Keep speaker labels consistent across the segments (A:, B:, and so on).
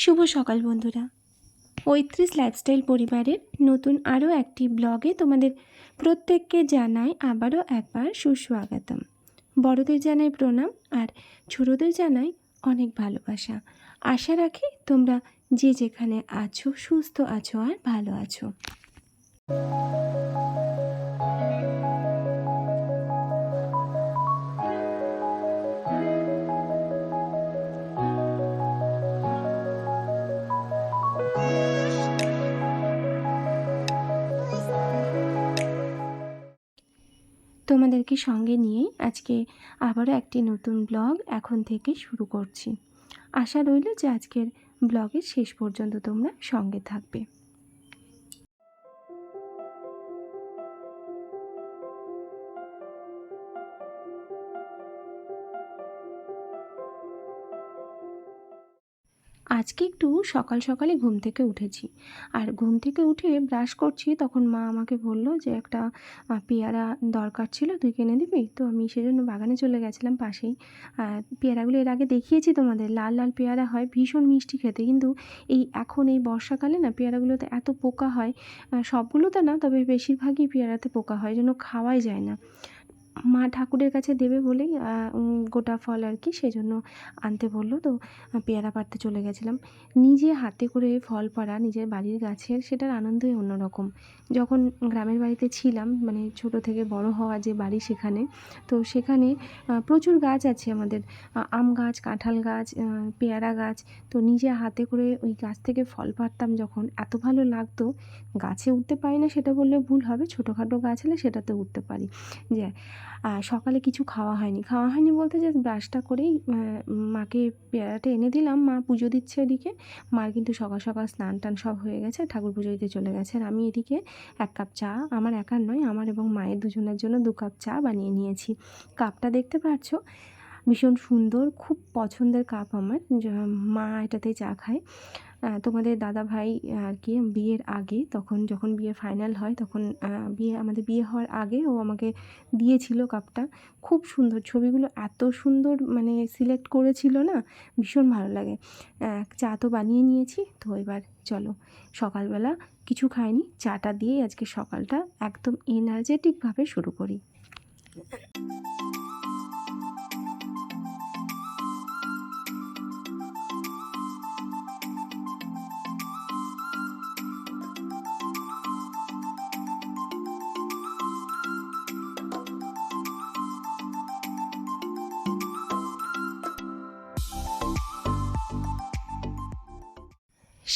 A: শুভ সকাল বন্ধুরা। পঁয়ত্রিশ লাইফস্টাইল পরিবারের নতুন আরও একটি ব্লগে তোমাদের প্রত্যেককে জানাই আবারও একবার সুস্বাগতম। বড়দের জানাই প্রণাম আর ছোটদের জানাই অনেক ভালোবাসা। আশা রাখি তোমরা যে যেখানে আছো, সুস্থ আছো আর ভালো আছো। তোমাদেরকে সঙ্গে নিয়েই আজকে আবারও একটি নতুন ব্লগ এখন থেকে শুরু করছি। আশা রইল যে আজকের ব্লগের শেষ পর্যন্ত তোমরা সঙ্গে থাকবে। আজকে একটু সকাল সকালে ঘুম থেকে উঠেছি। আর ঘুম থেকে উঠে ব্রাশ করছি, তখন মা আমাকে বলল যে একটা পেয়ারা দরকার ছিল, তুই কিনে দিবি? তো আমি সেজন্য বাগানে চলে গেছিলাম পাশেই। পেয়ারাগুলো এর আগে দেখিয়েছি তোমাদের, লাল লাল পেয়ারা হয়, ভীষণ মিষ্টি খেতে। কিন্তু এই এখন এই বর্ষাকালে না পেয়ারাগুলোতে এত পোকা হয় সবগুলোতে না, তবে বেশিরভাগই পেয়ারাতে পোকা হয় জন্য খাওয়াই যায় না। মা ঠাকুরের কাছে দেবে বলেই গোটা ফল আর কি সেজন্য আনতে বলল। তো পেয়ারা পাড়তে চলে গেছিলাম। নিজে হাতে করে ফল পাড়া, নিজের বাড়ির গাছের, সেটার আনন্দই অন্যরকম। যখন গ্রামের বাড়িতে ছিলাম মানে ছোট থেকে বড় হওয়া যে বাড়ি সেখানে, তো সেখানে প্রচুর গাছ আছে আমাদের। আম গাছ, কাঁঠাল গাছ পেয়ারা গাছ, তো নিজে হাতে করে ওই গাছ থেকে ফল পাড়তাম যখন। এত ভালো লাগতো, গাছে উঠতে পারি না সেটা বললে ভুল হবে, ছোটোখাটো গাছ হলে সেটাতে উঠতে পারি। যে আহ, সকালে কিছু খাওয়া হয়নি। খাওয়া হয়নি বলতে যে ব্রাশটা করেই মাকে পেয়ারাটা এনে দিলাম। মা পুজো দিচ্ছে ওদিকে মার কিন্তু সকাল সকাল স্নান টান সব হয়ে গেছে ঠাকুর পুজো দিতে চলে গেছে। আর আমি এদিকে এক কাপ চা আমার একার নয় আমার এবং মায়ের দুজনের জন্য দু কাপ চা বানিয়ে নিয়েছি। কাপটা দেখতে পাচ্ছ ভীষণ সুন্দর খুব পছন্দের কাপ আমার। মা এটাতেই চা খায়। তোমাদের দাদা ভাই আর কি, বিয়ের আগে তখন যখন বিয়ে ফাইনাল হয় তখন বিয়ে, আমাদের বিয়ে হওয়ার আগে ও আমাকে দিয়েছিল কাপটা। খুব সুন্দর ছবিগুলো এত সুন্দর মানে সিলেক্ট করেছিল না, ভীষণ ভালো লাগে। চা তো বানিয়ে নিয়েছি, তো এবার চলো, সকালবেলা কিছু খাইনি, চাটা দিয়েই আজকে সকালটা একদম এনার্জেটিকভাবে শুরু করি।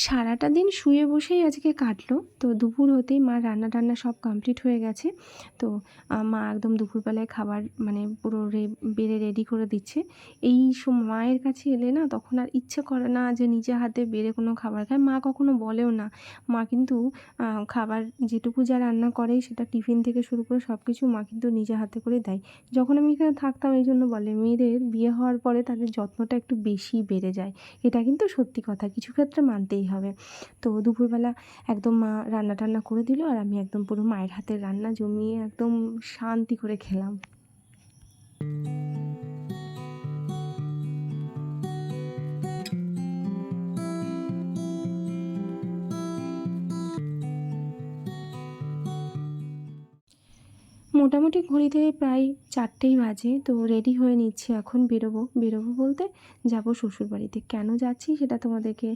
A: সারাটা দিন শুয়ে বসেই আজকে কাটলো। তো দুপুর হতেই মা রান্না টান্না সব কমপ্লিট হয়ে গেছে। তো মা একদম দুপুরবেলায় খাবার মানে পুরো রে, বেড়ে রেডি করে দিচ্ছে। এই মায়ের কাছে এলে না তখন আর ইচ্ছে করে না যে নিজে হাতে বেড়ে কোনো খাবার খায়। মা কখনো বলেও না। মা কিন্তু খাবার যেটুকু যা রান্না করে সেটা টিফিন থেকে শুরু করে সব কিছু মা কিন্তু নিজে হাতে করে দেয়। যখন আমি এখানে থাকতাম এই জন্য বলে, মেয়েদের বিয়ে হওয়ার পরে তাদের যত্নটা একটু বেশি বেড়ে যায়। এটা কিন্তু সত্যি কথা। কিছু ক্ষেত্রে মানতেই হবে। তো দুপুরবেলা একদম মা রান্না টান্না করে দিল আর আমি একদম পুরো মায়ের হাতের রান্না জমিয়ে একদম শান্তি করে খেলাম। মোটামুটি ঘড়িতে প্রায় চারটেই বাজে, তো রেডি হয়ে নিচ্ছি এখন বেরোবো। বেরোবো বলতে যাব শ্বশুরবাড়িতে। কেন যাচ্ছি সেটা তোমাদেরকে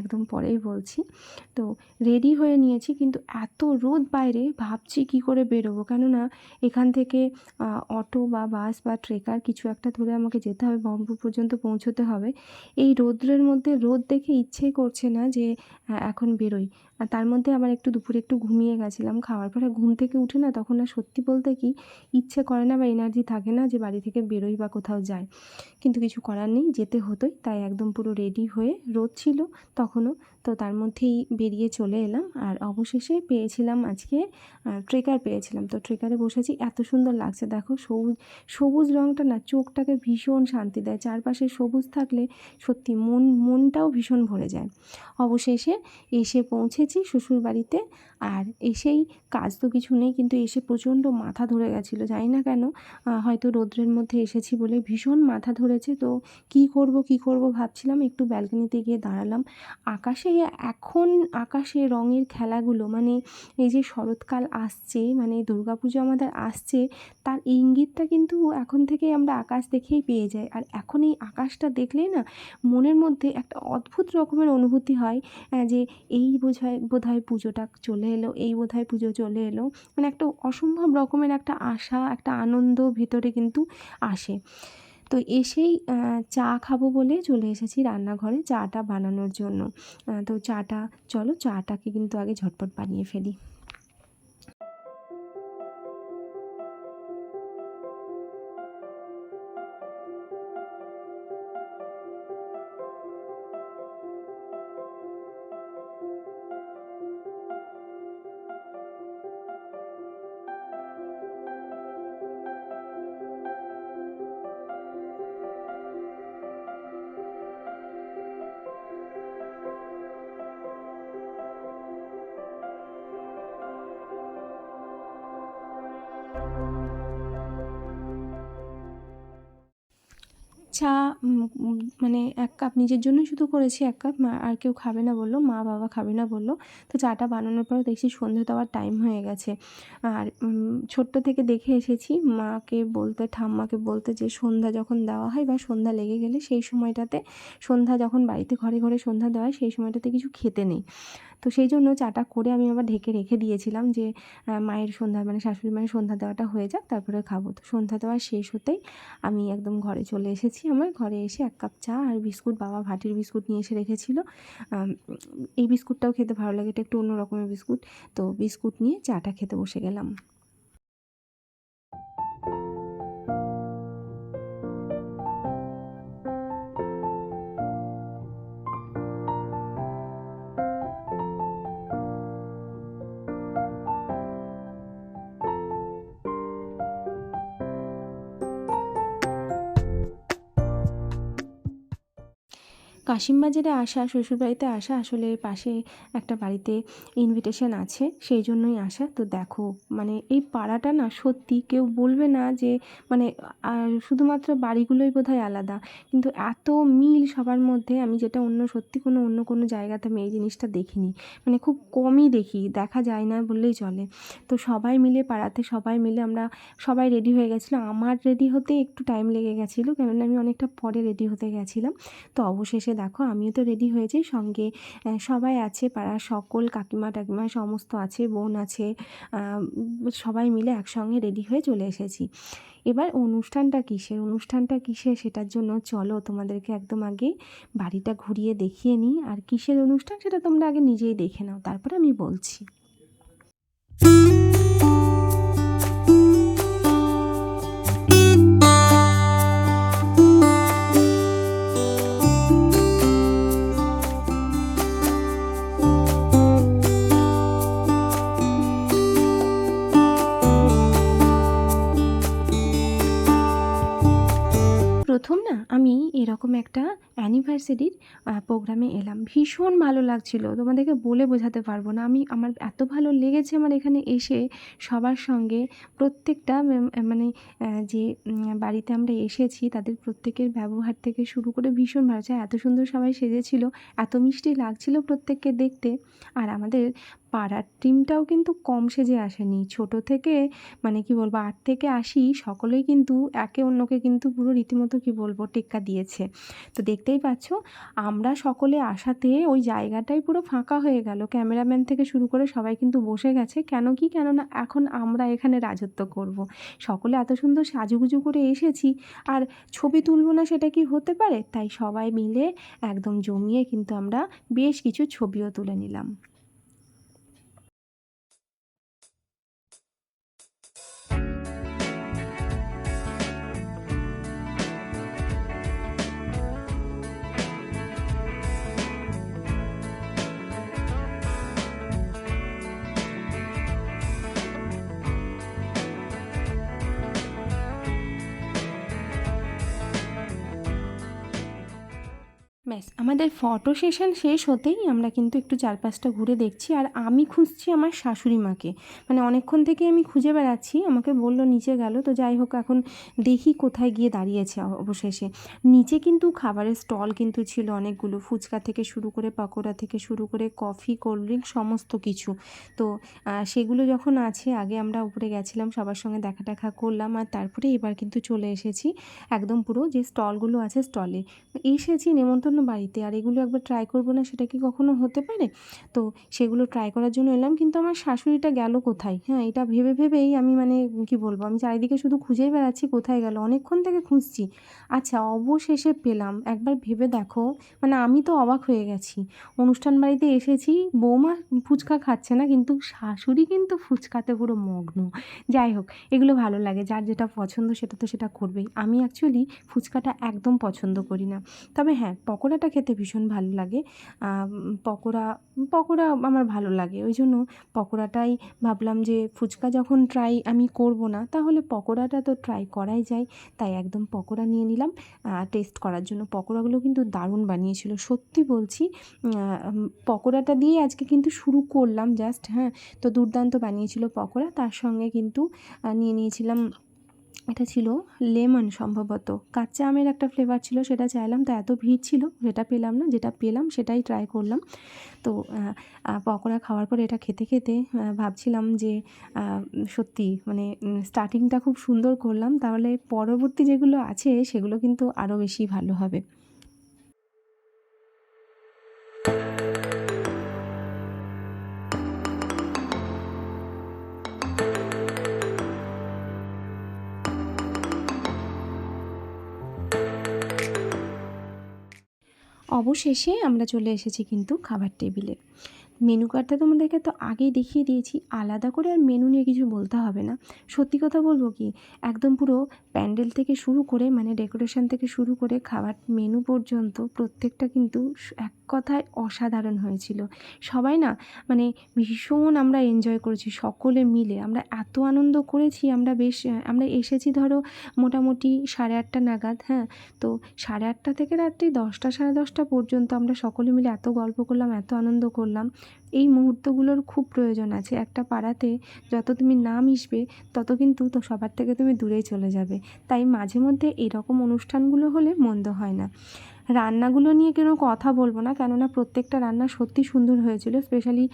A: একদম পরেই বলছি। তো রেডি হয়ে নিয়েছি, কিন্তু এত রোদ বাইরে, ভাবছি কি করে বেরোবো। কেননা এখান থেকে অটো বা বাস বা ট্রেকার কিছু একটা ধরে আমাকে যেতে হবে, বহরমপুর পর্যন্ত পৌঁছতে হবে। এই রোদ্রের মধ্যে রোদ দেখে ইচ্ছেই করছে না যে এখন বেরোই। আর তার মধ্যে আবার একটু দুপুরে একটু ঘুমিয়ে গেছিলাম। খাওয়ার পরে ঘুম থেকে উঠে না তখন আর সত্যি বলতে কি ইচ্ছে করে না বা এনার্জি থাকে না যে বাড়ি থেকে বেরোই বা কোথাও যায় কিন্তু কিছু করার নেই, যেতে হতোই, তাই একদম পুরো রেডি হয়ে রোদ ছিল তখনও। তো তার মধ্যেই বেরিয়ে চলে এলাম আর অবশেষে পেয়েছিলাম আজকে ট্রেকার পেয়েছিলাম। তো ট্রেকারে বসেছি, এত সুন্দর লাগছে দেখো, সবুজ সবুজ রঙটা না চোখটাকে ভীষণ শান্তি দেয়। চারপাশে সবুজ থাকলে সত্যি মন, মনটাও ভীষণ ভরে যায়। অবশেষে এসে পৌঁছেছি শ্বশুরবাড়িতে। আর এসেই কাজ তো কিছু নেই, কিন্তু এসে প্রচণ্ড মাথা ধরে গেছিল, জানি না কেন। হয়তো রৌদ্রের মধ্যে এসেছি বলে ভীষণ মাথা ধরেছে। তো কী করব কী করব ভাবছিলাম, একটু ব্যালকনিতে গিয়ে দাঁড়ালাম। আকাশে, এখন আকাশে রঙের খেলাগুলো মানে এই যে শরৎকাল আসছে মানে দুর্গাপুজো আমাদের আসছে, তার ইঙ্গিতটা কিন্তু এখন থেকেই আমরা আকাশ দেখেই পেয়ে যাই। আর এখন এই আকাশটা দেখলেই না, মনের মধ্যে একটা অদ্ভুত রকমের অনুভূতি হয় যে এই বোঝায় বোধহয় পুজোটা চলে এলো, এই বোধহয় পুজো চলে এলো। মানে একটা অসম্ভব রকমের একটা আশা, একটা আনন্দ ভিতরে কিন্তু আসে। তো এসেই চা খাব বলে চলে এসেছি রান্নাঘরে চাটা বানানোর জন্য। তো চাটা, চলো চাটাকে কিন্তু আগে ঝটপট বানিয়ে ফেলি। চা মানে এক কাপ নিজের জন্যই শুধু করেছি, এক কাপ আর কেউ খাবে না বলল, মা বাবা খাবে না বলল। তো চাটা বানানোর পর দেখছি সন্ধে দেওয়ার টাইম হয়ে গেছে। আর ছোট্ট থেকে দেখে এসেছি, মাকে বলতে, ঠাম্মাকে বলতে যে সন্ধ্যা যখন দেওয়া হয় বা সন্ধ্যা লেগে গেলে সেই সময়টাতে সন্ধ্যা যখন বাড়িতে ঘরে ঘরে সন্ধ্যা দেওয়া হয় সেই সময়টাতে কিছু খেতে নেই। তো সেই জন্য চাটা করে আমি আবার ঢেকে রেখে দিয়েছিলাম যে মায়ের সন্ধ্যা মানে শাশুড়ি মায়ের সন্ধ্যা দেওয়াটা হয়ে যাক, তারপরে খাব। তো সন্ধ্যা দেওয়া শেষ হতেই আমি একদম ঘরে চলে এসেছি। আমার ঘরে এসে এক কাপ চা আর বিস্কুট, বাবা ভাটির বিস্কুট নিয়ে এসে রেখেছিল। এই বিস্কুটটাও খেতে ভালো লাগে, এটা একটু অন্য রকমের বিস্কুট। তো বিস্কুট নিয়ে চাটা খেতে বসে গেলাম। কাশিমবাজারে আসা, শ্বশুরবাড়িতে আসা আসলে পাশে একটা বাড়িতে ইনভিটেশন আছে, সেই জন্যই আসা। তো দেখো মানে এই পাড়াটা না সত্যি কেউ বলবে না যে মানে শুধুমাত্র বাড়িগুলোই বোধহয় আলাদা। কিন্তু এত মিল সবার মধ্যে, আমি যেটা অন্য, সত্যি কোনো অন্য কোনো জায়গাতে আমি এই জিনিসটা দেখিনি। মানে খুব কমই দেখি, দেখা যায় না বললেই চলে। তো সবাই মিলে পাড়াতে, সবাই মিলে আমরা সবাই রেডি হয়ে গেছিল আমার রেডি হতে একটু টাইম লেগে গেছিল, কেননা আমি অনেকটা পরে রেডি হতে গেছিলাম। তো অবশেষে দেখো আমিও তো রেডি হয়েছি। সঙ্গে সবাই আছে পাড়া সকল কাকিমা টাকিমা সমস্ত আছে, বোন আছে সবাই মিলে একসঙ্গে রেডি হয়ে চলে এসেছি। এবার অনুষ্ঠানটা কিসের? অনুষ্ঠানটা কিসের? সেটার জন্য চলো তোমাদেরকে একদম আগে বাড়িটা ঘুরিয়ে দেখিয়ে নিই। আর কিসের অনুষ্ঠান সেটা তোমরা আগে নিজেই দেখে নাও, তারপরে আমি বলছি। অ্যানিভার্সারির প্রোগ্রামে এলাম। ভীষণ ভালো লাগছিল। তোমাদেরকে বলে বোঝাতে পারব না। আমি, আমার এত ভালো লেগেছে আমার এখানে এসে সবার সঙ্গে। প্রত্যেকটা মানে যে বাড়িতে আমরা এসেছি, তাদের প্রত্যেকের ব্যবহার থেকে শুরু করে ভীষণ ভালো। এত সুন্দর সবাই সেজেছিল, এত মিষ্টি লাগছিল প্রত্যেককে দেখতে। আর আমাদের পাড়ার টিমটাও কিন্তু কম সেজে আসেনি। ছোট থেকে মানে কি বলব, আট থেকে আশি সকলেই কিন্তু একে অন্যকে কিন্তু পুরো রীতিমতো কি বলব, টেক্কা দিয়েছে। তো দেখতেই পাচ্ছ, আমরা সকলে আসাতে ওই জায়গাটাই পুরো ফাঁকা হয়ে গেল। ক্যামেরাম্যান থেকে শুরু করে সবাই কিন্তু বসে গেছে। কেন কি? কেননা এখন আমরা এখানে রাজত্ব করব। সকলে এত সুন্দর সাজুগুজু করে এসেছি, আর ছবি তুলবো না সেটা কি হতে পারে? তাই সবাই মিলে একদম জমিয়ে কিন্তু আমরা বেশ কিছু ছবিও তুলে নিলাম। ব্যাস, আমাদের ফটো সেশন শেষ হতেই আমরা কিন্তু একটু চারপাশটা ঘুরে দেখছি আর আমি খুঁজছি আমার শাশুড়ি মাকে। মানে অনেকক্ষণ থেকে আমি খুঁজে বেড়াচ্ছি, আমাকে বলল নিচে গেল, তো যাই হোক এখন দেখি কোথায় গিয়ে দাঁড়িয়েছে অবশেষে। নিচে কিন্তু খাবারের স্টল কিন্তু ছিল অনেকগুলো, ফুচকা থেকে শুরু করে পকোড়া থেকে শুরু করে কফি কোল্ড ড্রিঙ্ক সমস্ত কিছু। তো সেগুলো যখন আছে, আগে আমরা উপরে গেছিলাম, সবার সঙ্গে দেখা দেখা করলাম আর তারপরে এবার কিন্তু চলে এসেছি একদম পুরো যে স্টলগুলো আছে স্টলে এসেছি নেমন্তন্ন বাড়িতে। আর এগুলো একবার ট্রাই করব না, সেটা কি কখনো হতে পারে? তো সেগুলো ট্রাই করার জন্য এলাম, কিন্তু আমার শাশুড়িটা গেল কোথায়? হ্যাঁ এটা ভেবে ভেবেই আমি মানে কি বলব, আমি চারিদিকে শুধু খুঁজেই বেড়াচ্ছি কোথায় গেল, অনেকক্ষণ থেকে খুঁজছি। আচ্ছা অবশেষে পেলাম। একবার ভেবে দেখো মানে আমি তো অবাক হয়ে গেছি। অনুষ্ঠান বাড়িতে এসেছি, বৌমা ফুচকা খাচ্ছে না, কিন্তু শাশুড়ি কিন্তু ফুচকাতে পুরো মগ্ন। যাই হোক, এগুলো ভালো লাগে, যার যেটা পছন্দ সেটা তো সেটা করবেই। আমি অ্যাকচুয়ালি ফুচকাটা একদম পছন্দ করি না। তবে হ্যাঁ পকোড়াটা খেতে ভীষণ ভালো লাগে। পকোড়া পকোড়া আমার ভালো লাগে। ওই জন্য পকোড়াটাই ভাবলাম যে ফুচকা যখন ট্রাই আমি করব না, তাহলে পকোড়াটা তো ট্রাই করাই যায়। তাই একদম পকোড়া নিয়ে নিলাম। টেস্ট করার জন্য। পকোড়াগুলো কিন্তু দারুণ বানিয়েছিল। সত্যি বলছি পকোড়াটা দিয়ে আজকে কিন্তু শুরু করলাম জাস্ট হ্যাঁ। তো দুর্দান্ত বানিয়েছিল পকোড়া। তার সঙ্গে কিন্তু নিয়ে নিয়েছিলাম এটা ছিল লেমন সম্ভবত। কাঁচা আমের একটা ফ্লেভার ছিল, সেটা চাইলাম, তো এত ভিড় ছিল, সেটা পেলাম না, যেটা পেলাম সেটাই ট্রাই করলাম। তো পকোড়া খাওয়ার পরে এটা খেতে খেতে ভাবছিলাম যে সত্যি মানে স্টার্টিংটা খুব সুন্দর করলাম, তাহলে পরবর্তী যেগুলো আছে, সেগুলো কিন্তু আরও বেশি ভালো হবে। অবশেষে আমরা চলে এসেছি কিন্তু খাবার টেবিলে। মেনু কার্ডটা তোমাদেরকে তো আগেই দেখিয়ে দিয়েছি, আলাদা করে আর মেনু নিয়ে কিছু বলতে হবে না। সত্যি কথা বলব কি, একদম পুরো প্যান্ডেল থেকে শুরু করে মানে ডেকোরেশন থেকে শুরু করে খাবার মেনু পর্যন্ত প্রত্যেকটা কিন্তু এক কথায় অসাধারণ হয়েছিল। সবাই না মানে ভীষণ আমরা এনজয় করেছি, সকলে মিলে। আমরা এত আনন্দ করেছি, আমরা বেশ, আমরা এসেছি ধরো মোটামুটি সাড়ে আটটা নাগাদ হ্যাঁ? তো সাড়ে আটটা থেকে রাত্রি দশটা, সাড়ে দশটা পর্যন্ত আমরা সকলে মিলে এত গল্প করলাম, এত আনন্দ করলাম। এই মুহূর্তগুলোর খুব প্রয়োজন আছে। একটা পাড়াতে যত তুমি না মিশবে তত কিন্তু তো সবার থেকে তুমি দূরেই চলে যাবে। তাই মাঝে মধ্যে এরকম অনুষ্ঠানগুলো হলে মন্দ হয় না। রান্নাগুলো নিয়ে কোনো কথা বলব না? কেননা প্রত্যেকটা রান্না সত্যি সুন্দর হয়েছিল স্পেশালি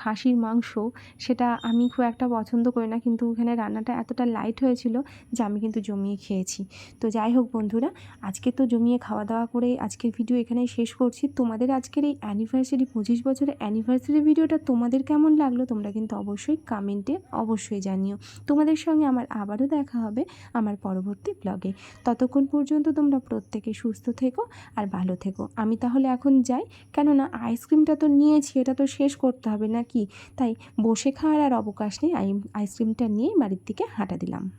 A: খাসির মাংস। সেটা আমি খুব একটা পছন্দ করি না, কিন্তু ওখানে রান্নাটা এতটা লাইট হয়েছিল যে আমি কিন্তু জমিয়ে খেয়েছি। তো যাই হোক বন্ধুরা, আজকে তো জমিয়ে খাওয়া দাওয়া করে আজকের ভিডিও এখানেই শেষ করছি। তোমাদের আজকের এই অ্যানিভার্সারি পঁচিশ বছরের অ্যানিভার্সারি ভিডিওটা তোমাদের কেমন লাগল? তোমরা কিন্তু অবশ্যই কমেন্টে অবশ্যই জানিও। তোমাদের সঙ্গে আমার আবারও দেখা হবে আমার পরবর্তী ব্লগে ততক্ষণ পর্যন্ত তোমরা প্রত্যেকে সুস্থ থেকো আর ভালো থেকো। আমি তাহলে এখন যাই। কেননা আইসক্রিমটা তো নিয়েছি, এটা তো শেষ করতে হবে নাকি? তাই বসে খাওয়ার আর অবকাশ নেই। আই, আইসক্রিমটা নিয়ে বাড়ির দিকে হাঁটা দিলাম।